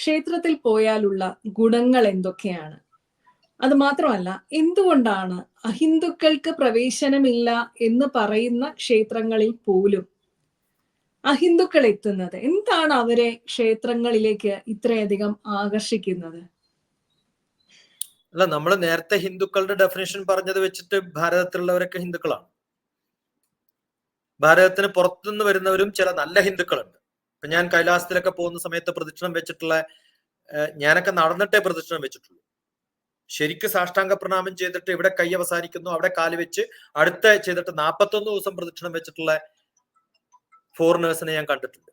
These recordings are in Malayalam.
ക്ഷേത്രത്തിൽ പോയാലുള്ള ഗുണങ്ങൾ എന്തൊക്കെയാണ്? അത് മാത്രമല്ല എന്തുകൊണ്ടാണ് അഹിന്ദുക്കൾക്ക് പ്രവേശനമില്ല എന്ന് പറയുന്ന ക്ഷേത്രങ്ങളിൽ പോലും അഹിന്ദുക്കൾ എത്തുന്നത്? എന്താണ് അവരെ ക്ഷേത്രങ്ങളിലേക്ക് ഇത്രയധികം ആകർഷിക്കുന്നത്? അല്ല നമ്മൾ നേരത്തെ ഹിന്ദുക്കളുടെ ഡെഫിനേഷൻ പറഞ്ഞത് വെച്ചിട്ട് ഭാരതത്തിലുള്ളവരൊക്കെ ഹിന്ദുക്കളാണ്. ഭാരതത്തിന് പുറത്തുനിന്ന് വരുന്നവരും ചില നല്ല ഹിന്ദുക്കളുണ്ട്. ഇപ്പൊ ഞാൻ കൈലാസത്തിലൊക്കെ പോകുന്ന സമയത്ത് പ്രദക്ഷിണം വെച്ചിട്ടുള്ള ഞാനൊക്കെ നടന്നിട്ടേ പ്രദക്ഷിണം വെച്ചിട്ടുള്ളൂ. ശരിക്ക് സാഷ്ടാംഗ പ്രണാമം ചെയ്തിട്ട് ഇവിടെ കൈ അവസാനിക്കുന്നു അവിടെ കാൽ വെച്ച് അടുത്ത ചെയ്തിട്ട് നാൽപ്പത്തൊന്ന് ദിവസം പ്രദക്ഷിണം വെച്ചിട്ടുള്ള ഫോറിനേഴ്സിനെ ഞാൻ കണ്ടിട്ടുണ്ട്.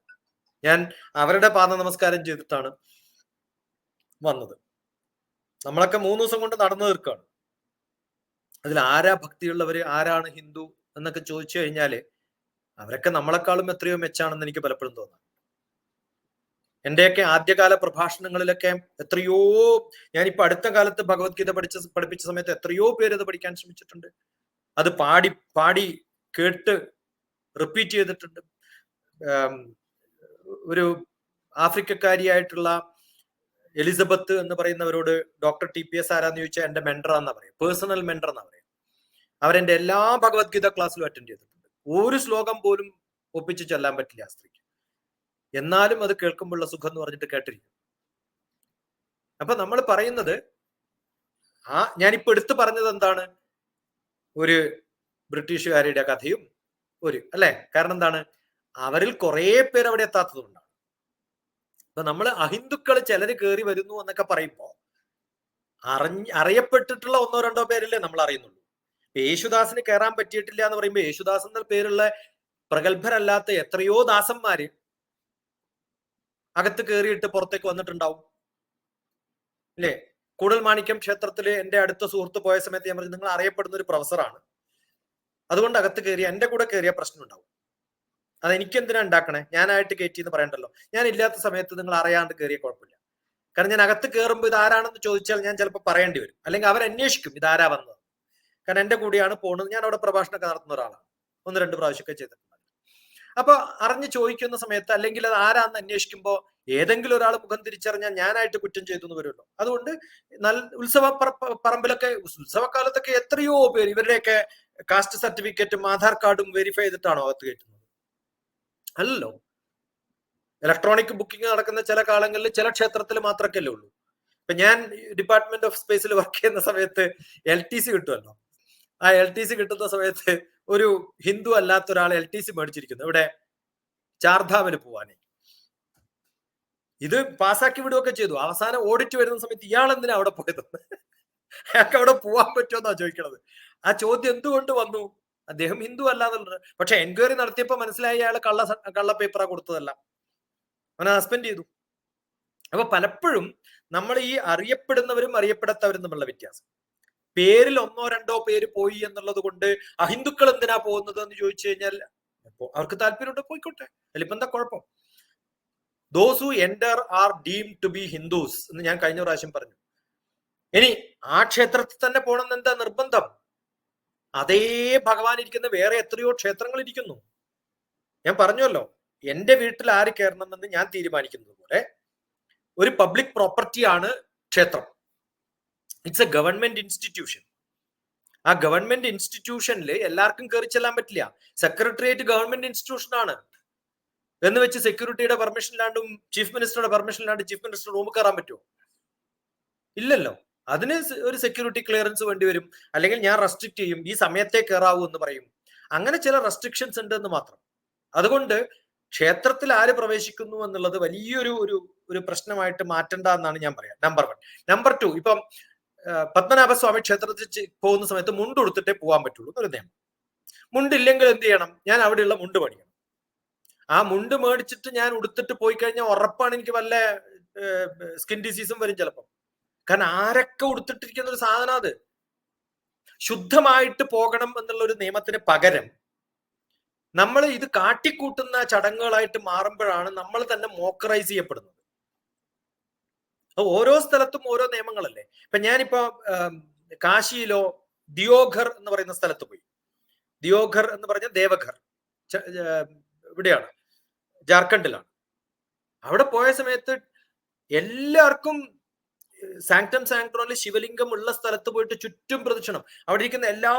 ഞാൻ അവരുടെ പാദ നമസ്കാരം ചെയ്തിട്ടാണ് വന്നത്. നമ്മളൊക്കെ മൂന്ന് ദിവസം കൊണ്ട് നടന്നു തീർക്കാണ്. അതിൽ ആരാ ഭക്തിയുള്ളവര് ആരാണ് ഹിന്ദു എന്നൊക്കെ ചോദിച്ചു കഴിഞ്ഞാൽ അവരൊക്കെ നമ്മളെക്കാളും എത്രയോ മെച്ചാണെന്ന് എനിക്ക് പലപ്പോഴും തോന്നാം. എന്റെയൊക്കെ ആദ്യകാല പ്രഭാഷണങ്ങളിലൊക്കെ എത്രയോ ഞാനിപ്പോ അടുത്ത കാലത്ത് ഭഗവത്ഗീത പഠിച്ച പഠിപ്പിച്ച സമയത്ത് എത്രയോ പേര് അത് പഠിക്കാൻ ശ്രമിച്ചിട്ടുണ്ട്. അത് പാടി പാടി കേട്ട് റിപ്പീറ്റ് ചെയ്തിട്ടുണ്ട്. ഒരു ആഫ്രിക്കക്കാരിയായിട്ടുള്ള എലിസബത്ത് എന്ന് പറയുന്നവരോട് ഡോക്ടർ ടി പി എസ് ആരാന്ന് ചോദിച്ചാൽ എന്റെ മെൻഡർ എന്നാ പറയും. പേഴ്സണൽ മെൻഡർ എന്നാ പറയും. അവരെന്റെ എല്ലാ ഭഗവത്ഗീത ക്ലാസ്സിലും അറ്റൻഡ് ചെയ്തിട്ടുണ്ട്. ഒരു ശ്ലോകം പോലും ഒപ്പിച്ച് ചെല്ലാൻ പറ്റില്ല ആ സ്ത്രീക്ക്. എന്നാലും അത് കേൾക്കുമ്പോഴുള്ള സുഖം എന്ന് പറഞ്ഞിട്ട് കേട്ടിരിക്കും. അപ്പൊ നമ്മൾ പറയുന്നത് ആ ഞാനിപ്പോ എടുത്തു പറഞ്ഞത് എന്താണ്? ഒരു ബ്രിട്ടീഷുകാരുടെ കഥയും ഒരു അല്ലെ? കാരണം എന്താണ്? അവരിൽ കുറെ പേര് അവിടെ എത്താത്തതുകൊണ്ടാണ് അപ്പൊ നമ്മൾ അഹിന്ദുക്കൾ ചിലർ കയറി വരുന്നു എന്നൊക്കെ പറയുമ്പോ അറിഞ്ഞ് അറിയപ്പെട്ടിട്ടുള്ള ഒന്നോ രണ്ടോ പേരല്ലേ നമ്മൾ അറിയുന്നുള്ളൂ. യേശുദാസിന് കയറാൻ പറ്റിയിട്ടില്ല എന്ന് പറയുമ്പോൾ യേശുദാസ് എന്ന പേരുള്ള പ്രഗത്ഭരല്ലാത്ത എത്രയോ ദാസന്മാര് അകത്ത് കയറിയിട്ട് പുറത്തേക്ക് വന്നിട്ടുണ്ടാവും. അല്ലേ കൂടൽ മാണിക്യം ക്ഷേത്രത്തിൽ എന്റെ അടുത്ത സുഹൃത്ത് പോയ സമയത്ത് ഞാൻ പറഞ്ഞു നിങ്ങൾ അറിയപ്പെടുന്ന ഒരു പ്രൊഫസറാണ്. അതുകൊണ്ട് അകത്ത് കയറിയ എന്റെ കൂടെ കയറിയ പ്രശ്നം ഉണ്ടാവും അത് എനിക്ക് എന്തിനാ ഉണ്ടാക്കണേ? ഞാനായിട്ട് കയറ്റി എന്ന് പറയണ്ടല്ലോ. ഞാൻ ഇല്ലാത്ത സമയത്ത് നിങ്ങൾ അറിയാണ്ട് കയറിയ കുഴപ്പമില്ല. കാരണം ഞാൻ അകത്ത് കയറുമ്പോൾ ഇത് ആരാണെന്ന് ചോദിച്ചാൽ ഞാൻ ചിലപ്പോൾ പറയേണ്ടി വരും. അല്ലെങ്കിൽ അവർ അന്വേഷിക്കും ഇതാരാ വന്നത്. കാരണം എന്റെ കൂടെയാണ് പോണത്. ഞാൻ അവിടെ പ്രഭാഷണമൊക്കെ നടത്തുന്ന ഒരാളാണ്. ഒന്ന് രണ്ട് പ്രാവശ്യമൊക്കെ ചെയ്തിട്ടുണ്ട്. അപ്പൊ അറിഞ്ഞു ചോദിക്കുന്ന സമയത്ത് അല്ലെങ്കിൽ അത് ആരാന്ന് അന്വേഷിക്കുമ്പോൾ ഏതെങ്കിലും ഒരാൾ മുഖം തിരിച്ചറിഞ്ഞാൽ ഞാനായിട്ട് കുറ്റം ചെയ്തു എന്ന് വരുമല്ലോ. അതുകൊണ്ട് നല്ല ഉത്സവ പറമ്പിലൊക്കെ ഉത്സവകാലത്തൊക്കെ എത്രയോ പേര് ഇവരുടെയൊക്കെ കാസ്റ്റ് സർട്ടിഫിക്കറ്റും ആധാർ കാർഡും വെരിഫൈ ചെയ്തിട്ടാണോ അകത്ത് കയറ്റുന്നത്? അല്ലല്ലോ. ഇലക്ട്രോണിക് ബുക്കിംഗ് നടക്കുന്ന ചില കാലങ്ങളിൽ ചില ക്ഷേത്രത്തിൽ മാത്രമൊക്കെ ഉള്ളൂ. ഇപ്പൊ ഞാൻ ഡിപ്പാർട്ട്മെന്റ് ഓഫ് സ്പേസിൽ വർക്ക് ചെയ്യുന്ന സമയത്ത് എൽ ടി സി കിട്ടുമല്ലോ. ആ എൽ ടി സി കിട്ടുന്ന സമയത്ത് ഒരു ഹിന്ദു അല്ലാത്ത ഒരാൾ എൽ ടി സി മേടിച്ചിരിക്കുന്നു. ഇവിടെ ചാർധാമിന് പോവാനേ. ഇത് പാസാക്കി വിടുകയൊക്കെ ചെയ്തു. അവസാനം ഓഡിറ്റ് വരുന്ന സമയത്ത് ഇയാൾ എന്തിനാ അവിടെ പോയത്? അയാൾക്ക് അവിടെ പോവാൻ പറ്റുമെന്നാ ചോദിക്കണത്. ആ ചോദ്യം എന്തുകൊണ്ട് വന്നു? അദ്ദേഹം ഹിന്ദു അല്ലാന്നുള്ള പക്ഷെ എൻക്വയറി നടത്തിയപ്പോ മനസ്സിലായി അയാൾ കള്ള കള്ള പേപ്പറാ കൊടുത്തതല്ല. അവനെ സസ്പെൻഡ് ചെയ്തു. അപ്പൊ പലപ്പോഴും നമ്മൾ ഈ അറിയപ്പെടുന്നവരും അറിയപ്പെടാത്തവരും തമ്മിലുള്ള വ്യത്യാസം. പേരിൽ ഒന്നോ രണ്ടോ പേര് പോയി എന്നുള്ളത് കൊണ്ട് അഹിന്ദുക്കൾ എന്തിനാ പോകുന്നത് എന്ന് ചോദിച്ചു കഴിഞ്ഞാൽ അവർക്ക് താല്പര്യമുണ്ട് പോയിക്കോട്ടെ. അതിലിപ്പോ എന്താ കുഴപ്പം? Those who enter are deem to be Hindus എന്ന് ഞാൻ കഴിഞ്ഞ പ്രാവശ്യം പറഞ്ഞു. ഇനി ആ ക്ഷേത്രത്തിൽ തന്നെ പോകണം എന്താ നിർബന്ധം? അതേ ഭഗവാൻ ഇരിക്കുന്ന വേറെ എത്രയോ ക്ഷേത്രങ്ങൾ ഇരിക്കുന്നു. ഞാൻ പറഞ്ഞല്ലോ എന്റെ വീട്ടിൽ ആര് കയറണമെന്ന് ഞാൻ തീരുമാനിക്കുന്നത് പോലെ ഒരു പബ്ലിക് പ്രോപ്പർട്ടിയാണ് ക്ഷേത്രം. ഇറ്റ്സ് എ ഗവൺമെന്റ് ഇൻസ്റ്റിറ്റ്യൂഷൻ ആ ഗവൺമെന്റ് ഇൻസ്റ്റിറ്റ്യൂഷനിൽ എല്ലാവർക്കും കയറി ചെല്ലാൻ പറ്റില്ല. സെക്രട്ടേറിയറ്റ് ഗവൺമെന്റ് ഇൻസ്റ്റിറ്റ്യൂഷൻ ആണ്. എന്ന് വെച്ച് സെക്യൂരിറ്റിയുടെ പെർമിഷൻ ഇല്ലാണ്ടും ചീഫ് മിനിസ്റ്ററുടെ പെർമിഷൻ ഇല്ലാണ്ട് ചീഫ് മിനിസ്റ്റർ റൂമിൽ കയറാൻ പറ്റുമോ? ഇല്ലല്ലോ. അതിന് ഒരു സെക്യൂരിറ്റി ക്ലിയറൻസ് വേണ്ടി വരും. അല്ലെങ്കിൽ ഞാൻ റെസ്ട്രിക്ട് ചെയ്യും. ഈ സമയത്തെ കയറാവൂ എന്ന് പറയും. അങ്ങനെ ചില റെസ്ട്രിക്ഷൻസ് ഉണ്ട് എന്ന് മാത്രം. അതുകൊണ്ട് ക്ഷേത്രത്തിൽ ആര് പ്രവേശിക്കുന്നു എന്നുള്ളത് വലിയൊരു ഒരു ഒരു പ്രശ്നമായിട്ട് മാറ്റണ്ട എന്നാണ് ഞാൻ പറയാം. നമ്പർ വൺ നമ്പർ ടു ഇപ്പം പത്മനാഭസ്വാമി ക്ഷേത്രത്തിൽ പോകുന്ന സമയത്ത് മുണ്ട് ഉടുത്തിട്ടേ പോകാൻ പറ്റുള്ളൂ എന്നൊരു നിയമം. മുണ്ടില്ലെങ്കിൽ എന്ത് ചെയ്യണം? ഞാൻ അവിടെയുള്ള മുണ്ട് പണിയണം ആ മുണ്ട് മേടിച്ചിട്ട് ഞാൻ ഉടുത്തിട്ട് പോയി കഴിഞ്ഞാൽ ഉറപ്പാണ് എനിക്ക് വല്ല സ്കിൻ ഡിസീസും വരും ചിലപ്പം. കാരണം ആരൊക്കെ ഉടുത്തിട്ടിരിക്കുന്ന ഒരു സാധനം അത്. ശുദ്ധമായിട്ട് പോകണം എന്നുള്ള ഒരു നിയമത്തിന് പകരം നമ്മൾ ഇത് കാട്ടിക്കൂട്ടുന്ന ചടങ്ങുകളായിട്ട് മാറുമ്പോഴാണ് നമ്മൾ തന്നെ മോക്കറൈസ് ചെയ്യപ്പെടുന്നത്. ഓരോ സ്ഥലത്തും ഓരോ നിയമങ്ങളല്ലേ? ഇപ്പൊ ഞാനിപ്പോ കാശിയിലോ ദിയോഘർ എന്ന് പറയുന്ന സ്ഥലത്ത് പോയി. ദിയോഘർ എന്ന് പറഞ്ഞ ദേവഘർ. ഇവിടെയാണ്. ജാർഖണ്ഡിലാണ്. അവിടെ പോയ സമയത്ത് എല്ലാവർക്കും സാങ്ക്ടം സാങ്ക്ടോണിൽ ശിവലിംഗം ഉള്ള സ്ഥലത്ത് പോയിട്ട് ചുറ്റും പ്രദക്ഷിണം. അവിടെ ഇരിക്കുന്ന എല്ലാ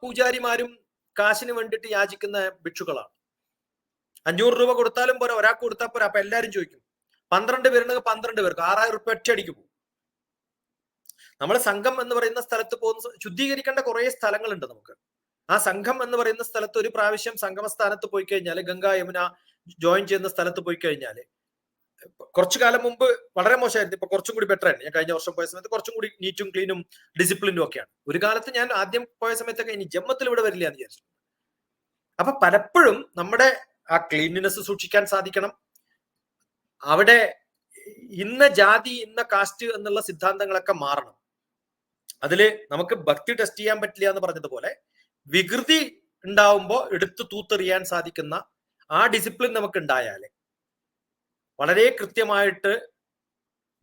പൂജാരിമാരും കാശിന് വേണ്ടിയിട്ട് യാചിക്കുന്ന ഭിക്ഷുക്കളാണ്. അഞ്ഞൂറ് രൂപ കൊടുത്താലും പോരാ ഒരാൾക്ക് കൊടുത്താൽ പോരാ അപ്പൊ എല്ലാരും ചോദിക്കും പന്ത്രണ്ട് പേരുണ്ടെങ്കിൽ പന്ത്രണ്ട് പേർക്ക് ആറായിരം റുപ്യ ഒറ്റയടിക്ക് പോകും. നമ്മൾ സംഘം എന്ന് പറയുന്ന സ്ഥലത്ത് പോകുന്ന ശുദ്ധീകരിക്കേണ്ട കുറെ സ്ഥലങ്ങളുണ്ട് നമുക്ക്. ആ സംഘം എന്ന് പറയുന്ന സ്ഥലത്ത് ഒരു പ്രാവശ്യം സംഗമസ്ഥാനത്ത് പോയി കഴിഞ്ഞാൽ ഗംഗാ യമുന ജോയിൻ ചെയ്യുന്ന സ്ഥലത്ത് പോയി കഴിഞ്ഞാൽ കുറച്ചു കാലം മുമ്പ് വളരെ മോശമായിരുന്നു. ഇപ്പൊ കുറച്ചും കൂടി ബെറ്റർ ആണ്. ഞാൻ കഴിഞ്ഞ വർഷം പോയ സമയത്ത് കുറച്ചും കൂടി നീറ്റും ക്ലീനും ഡിസിപ്ലിനും ഒക്കെയാണ്. ഒരു കാലത്ത് ഞാൻ ആദ്യം പോയ സമയത്തൊക്കെ ഇനി ജമ്മത്തിൽ ഇവിടെ വരില്ല എന്ന് വിചാരിച്ചു അപ്പൊ പലപ്പോഴും നമ്മുടെ ആ ക്ലീൻലിനെസ് സൂക്ഷിക്കാൻ സാധിക്കണം. അവിടെ ഇന്ന ജാതി ഇന്ന കാസ്റ്റ് എന്നുള്ള സിദ്ധാന്തങ്ങളൊക്കെ മാറണം. അതിൽ നമുക്ക് ഭക്തി ടെസ്റ്റ് ചെയ്യാൻ പറ്റില്ല എന്ന് പറഞ്ഞതുപോലെ വികൃതി ഉണ്ടാവുമ്പോൾ എടുത്തു തൂത്തെറിയാൻ സാധിക്കുന്ന ആ ഡിസിപ്ലിൻ നമുക്ക് ഉണ്ടായാലേ വളരെ കൃത്യമായിട്ട്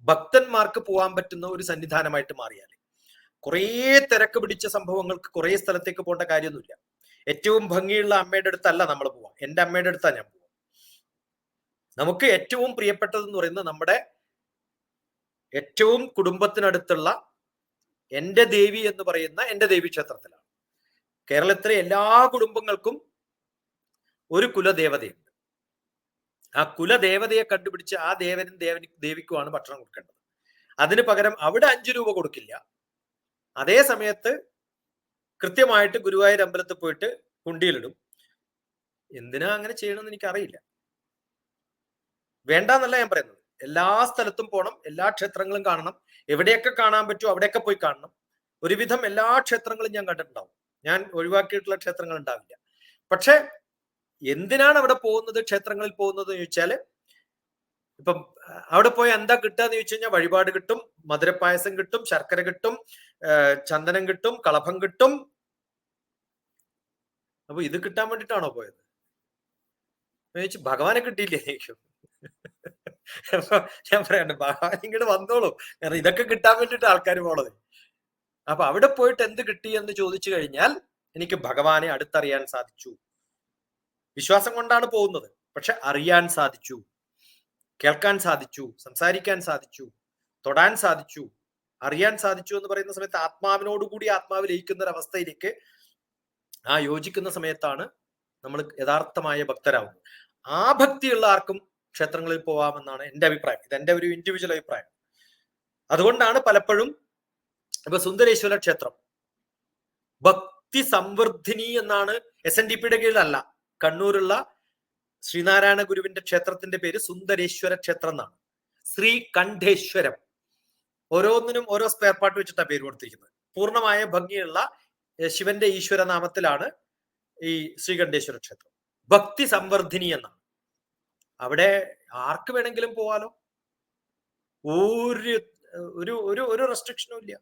ഭക്തന്മാർക്ക് പോകാൻ പറ്റുന്ന ഒരു സന്നിധാനമായിട്ട് മാറിയാൽ കുറേ തിരക്ക് പിടിച്ച സംഭവങ്ങൾക്ക് കുറേ സ്ഥലത്തേക്ക് പോകേണ്ട കാര്യമൊന്നുമില്ല. ഏറ്റവും ഭംഗിയുള്ള അമ്മയുടെ അടുത്തല്ല നമ്മൾ പോവാം. എന്റെ അമ്മയുടെ അടുത്താണ് ഞാൻ നമുക്ക് ഏറ്റവും പ്രിയപ്പെട്ടത് എന്ന് പറയുന്നത് നമ്മുടെ ഏറ്റവും കുടുംബത്തിനടുത്തുള്ള എന്റെ ദേവി എന്ന് പറയുന്ന എന്റെ ദേവി ക്ഷേത്രത്തിലാണ്. കേരളത്തിലെ എല്ലാ കുടുംബങ്ങൾക്കും ഒരു കുലദേവതയുണ്ട്. ആ കുലദേവതയെ കണ്ടുപിടിച്ച് ആ ദേവനും ദേവന് ദേവിക്കുമാണ് ഭക്ഷണം കൊടുക്കേണ്ടത്. അതിന് പകരം അവിടെ അഞ്ചു രൂപ കൊടുക്കില്ല. അതേ സമയത്ത് കൃത്യമായിട്ട് ഗുരുവായൂർ അമ്പലത്തിൽ പോയിട്ട് കുണ്ടിയിലിടും. എന്തിനാ അങ്ങനെ ചെയ്യണമെന്ന് എനിക്കറിയില്ല. വേണ്ടെന്നല്ല ഞാൻ പറയുന്നത്. എല്ലാ സ്ഥലത്തും പോകണം എല്ലാ ക്ഷേത്രങ്ങളും കാണണം. എവിടെയൊക്കെ കാണാൻ പറ്റുമോ അവിടെയൊക്കെ പോയി കാണണം. ഒരുവിധം എല്ലാ ക്ഷേത്രങ്ങളും ഞാൻ കണ്ടിട്ടുണ്ടാവും. ഞാൻ ഒഴിവാക്കിയിട്ടുള്ള ക്ഷേത്രങ്ങൾ ഉണ്ടാവില്ല. പക്ഷെ എന്തിനാണ് അവിടെ പോകുന്നത് ക്ഷേത്രങ്ങളിൽ പോകുന്നത് എന്ന് ചോദിച്ചാൽ ഇപ്പം അവിടെ പോയി എന്താ കിട്ടുക എന്ന് ചോദിച്ചു കഴിഞ്ഞാൽ വഴിപാട് കിട്ടും മധുരപ്പായസം കിട്ടും ശർക്കര കിട്ടും ചന്ദനം കിട്ടും കളഭം കിട്ടും. അപ്പൊ ഇത് കിട്ടാൻ വേണ്ടിട്ടാണോ പോയത്? ചോദിച്ചു ഭഗവാനെ കിട്ടിയില്ലേ? അപ്പൊ ഞാൻ പറയണ്ട ഇങ്ങോട്ട് വന്നോളൂ. കാരണം ഇതൊക്കെ കിട്ടാൻ വേണ്ടിട്ട് ആൾക്കാർ പോണത്. അപ്പൊ അവിടെ പോയിട്ട് എന്ത് കിട്ടി എന്ന് ചോദിച്ചു കഴിഞ്ഞാൽ എനിക്ക് ഭഗവാനെ അടുത്തറിയാൻ സാധിച്ചു. വിശ്വാസം കൊണ്ടാണ് പോകുന്നത്. പക്ഷെ അറിയാൻ സാധിച്ചു കേൾക്കാൻ സാധിച്ചു സംസാരിക്കാൻ സാധിച്ചു തൊടാൻ സാധിച്ചു അറിയാൻ സാധിച്ചു എന്ന് പറയുന്ന സമയത്ത് ആത്മാവിനോടുകൂടി ആത്മാവ് ലയിക്കുന്ന ഒരു അവസ്ഥയിലേക്ക് ആ യോജിക്കുന്ന സമയത്താണ് നമ്മൾ യഥാർത്ഥമായ ഭക്തരാകുന്നത് ആ ഭക്തിയുള്ള ആർക്കും ക്ഷേത്രങ്ങളിൽ പോവാമെന്നാണ് എന്റെ അഭിപ്രായം. ഇത് എന്റെ ഒരു ഇൻഡിവിജ്വൽ അഭിപ്രായം. അതുകൊണ്ടാണ് പലപ്പോഴും ഇപ്പൊ സുന്ദരേശ്വര ക്ഷേത്രം. ഭക്തി സംവർദ്ധിനി എന്നാണ് എസ് എൻ ഡി പിയുടെ കീഴിലല്ല. കണ്ണൂരുള്ള ശ്രീനാരായണ ഗുരുവിന്റെ ക്ഷേത്രത്തിന്റെ പേര് സുന്ദരേശ്വര ക്ഷേത്രം എന്നാണ്. ശ്രീ കണ്ഠേശ്വരം ഓരോന്നിനും ഓരോ സ്പെയർ പാർട്ട് വെച്ചിട്ടാണ് പേര് കൊടുത്തിരിക്കുന്നത്. പൂർണമായ ഭംഗിയുള്ള ശിവന്റെ ഈശ്വര നാമത്തിലാണ് ഈ ശ്രീകണ്ഠേശ്വര ക്ഷേത്രം. ഭക്തി സംവർദ്ധിനി എന്നാണ്. അവിടെ ആർക്ക് വേണമെങ്കിലും പോവാലോ? ഒരു ഒരു ഒരു റെസ്ട്രിക്ഷനും ഇല്ല.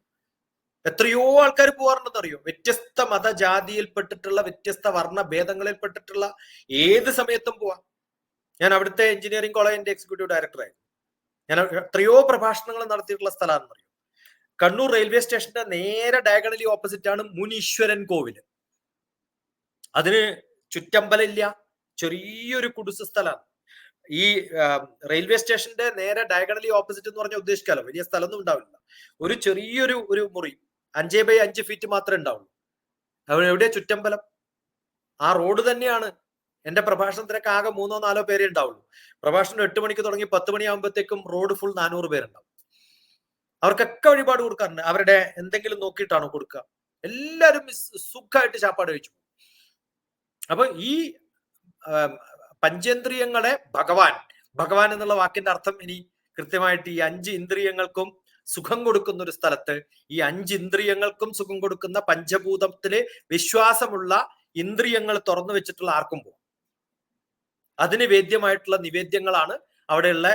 എത്രയോ ആൾക്കാർ പോവാറുണ്ടെന്ന് അറിയോ വ്യത്യസ്ത മതജാതിയിൽപ്പെട്ടിട്ടുള്ള വ്യത്യസ്ത വർണ ഭേദങ്ങളിൽപ്പെട്ടിട്ടുള്ള ഏത് സമയത്തും പോവാം. ഞാൻ അവിടുത്തെ എഞ്ചിനീയറിംഗ് കോളേജിന്റെ എക്സിക്യൂട്ടീവ് ഡയറക്ടറായിരുന്നു ഞാൻ എത്രയോ പ്രഭാഷണങ്ങൾ നടത്തിയിട്ടുള്ള സ്ഥലമാണെന്ന് അറിയോ കണ്ണൂർ റെയിൽവേ സ്റ്റേഷന്റെ നേരെ ഡയഗണലി ഓപ്പോസിറ്റ് ആണ് മുനീശ്വരൻ കോവിൽ. അതിന് ചുറ്റമ്പലില്ല ചെറിയൊരു കുടുസ സ്ഥലമാണ്. ഈ റെയിൽവേ സ്റ്റേഷന്റെ നേരെ ഡയഗണലി ഓപ്പോസിറ്റ് എന്ന് പറഞ്ഞാൽ ഉദ്ദേശിക്കാലോ? വലിയ സ്ഥലമൊന്നും ഉണ്ടാവില്ല. ഒരു ചെറിയൊരു ഒരു മുറി അഞ്ചേ ബൈ അഞ്ച് ഫീറ്റ് മാത്രമേ ഉണ്ടാവുള്ളൂ. അവിടെ എവിടെ ചുറ്റമ്പലം? ആ റോഡ് തന്നെയാണ്. എന്റെ പ്രഭാഷണത്തിനൊക്കെ ആകെ മൂന്നോ നാലോ പേരേ ഉണ്ടാവുള്ളൂ. പ്രഭാഷണം എട്ട് മണിക്ക് തുടങ്ങി പത്ത് മണിയാകുമ്പോഴത്തേക്കും റോഡ് ഫുൾ നാനൂറ് പേരുണ്ടാവും. അവർക്കൊക്കെ വഴിപാട് കൊടുക്കാറുണ്ട്. അവരുടെ എന്തെങ്കിലും നോക്കിയിട്ടാണോ കൊടുക്കുക? എല്ലാവരും സുഖമായിട്ട് ചാപ്പാട് കഴിച്ചു അപ്പൊ ഈ പഞ്ചേന്ദ്രിയങ്ങളെ ഭഗവാൻ ഭഗവാൻ എന്നുള്ള വാക്കിന്റെ അർത്ഥം ഇനി കൃത്യമായിട്ട് ഈ അഞ്ച് ഇന്ദ്രിയങ്ങൾക്കും സുഖം കൊടുക്കുന്ന ഒരു സ്ഥലത്ത് ഈ അഞ്ച് ഇന്ദ്രിയങ്ങൾക്കും സുഖം കൊടുക്കുന്ന പഞ്ചഭൂതത്തിലെ വിശ്വാസമുള്ള ഇന്ദ്രിയങ്ങൾ തുറന്നു വെച്ചിട്ടുള്ള ആർക്കും പോകും അതിന് വേദ്യമായിട്ടുള്ള നിവേദ്യങ്ങളാണ് അവിടെയുള്ള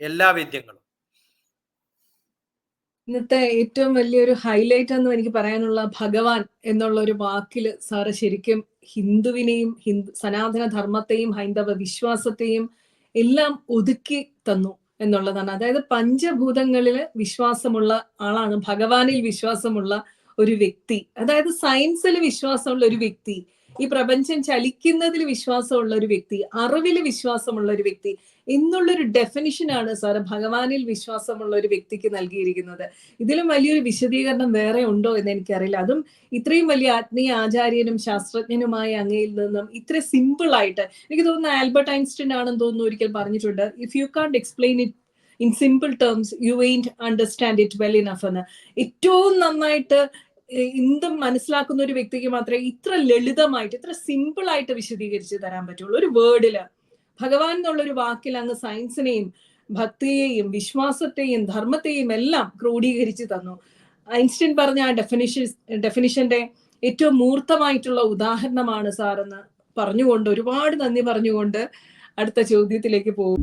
എല്ലാ വേദ്യങ്ങളും. ഇന്നത്തെ ഏറ്റവും വലിയൊരു ഹൈലൈറ്റ് എന്ന് എനിക്ക് പറയാനുള്ള ഭഗവാൻ എന്നുള്ള ഒരു വാക്കിൽ സാറ് ശരിക്കും ഹിന്ദുവിനെയും ഹിന്ദു സനാതന ധർമ്മത്തെയും ഹൈന്ദവ വിശ്വാസത്തെയും എല്ലാം ഒതുക്കി തന്നു എന്നുള്ളതാണ്. അതായത് പഞ്ചഭൂതങ്ങളിൽ വിശ്വാസമുള്ള ആളാണ് ഭഗവാനിൽ വിശ്വാസമുള്ള ഒരു വ്യക്തി. അതായത് സയൻസിൽ വിശ്വാസമുള്ള ഒരു വ്യക്തി. ഈ പ്രപഞ്ചം ചലിക്കുന്നതിൽ വിശ്വാസമുള്ള ഒരു വ്യക്തി അറിവിൽ വിശ്വാസമുള്ള ഒരു വ്യക്തി എന്നുള്ളൊരു ഡെഫിനിഷനാണ് സാറ് ഭഗവാനിൽ വിശ്വാസമുള്ള ഒരു വ്യക്തിക്ക് നൽകിയിരിക്കുന്നത്. ഇതിലും വലിയൊരു വിശദീകരണം വേറെ ഉണ്ടോ എന്ന് എനിക്കറിയില്ല. അതും ഇത്രയും വലിയ ആത്മീയ ആചാര്യനും ശാസ്ത്രജ്ഞനുമായ അങ്ങയിൽ നിന്നും ഇത്ര സിമ്പിൾ ആയിട്ട് എനിക്ക് തോന്നുന്നു ആൽബർട്ട് ഐൻസ്റ്റീൻ ആണെന്ന് തോന്നുന്നു ഒരിക്കൽ പറഞ്ഞിട്ടുണ്ട് if you can't explain it in simple terms you വെയിന്റ് understand it well enough എന്ന്. ഏറ്റവും നന്നായിട്ട് എന്തും മനസ്സിലാക്കുന്ന ഒരു വ്യക്തിക്ക് മാത്രമേ ഇത്ര ലളിതമായിട്ട് ഇത്ര സിമ്പിൾ ആയിട്ട് വിശദീകരിച്ച് തരാൻ പറ്റുള്ളൂ. ഒരു വേർഡിൽ ഭഗവാൻ എന്നുള്ള ഒരു വാക്കിൽ അങ്ങ് സയൻസിനെയും ഭക്തിയെയും വിശ്വാസത്തെയും ധർമ്മത്തെയും എല്ലാം ക്രോഡീകരിച്ച് തന്നു. ഐൻസ്റ്റീൻ പറഞ്ഞ ആ ഡെഫിനിഷൻ ഡെഫിനിഷന്റെ ഏറ്റവും മൂർത്തമായിട്ടുള്ള ഉദാഹരണമാണ് സാറെന്ന് പറഞ്ഞുകൊണ്ട് ഒരുപാട് നന്ദി പറഞ്ഞുകൊണ്ട് അടുത്ത ചോദ്യത്തിലേക്ക് പോകും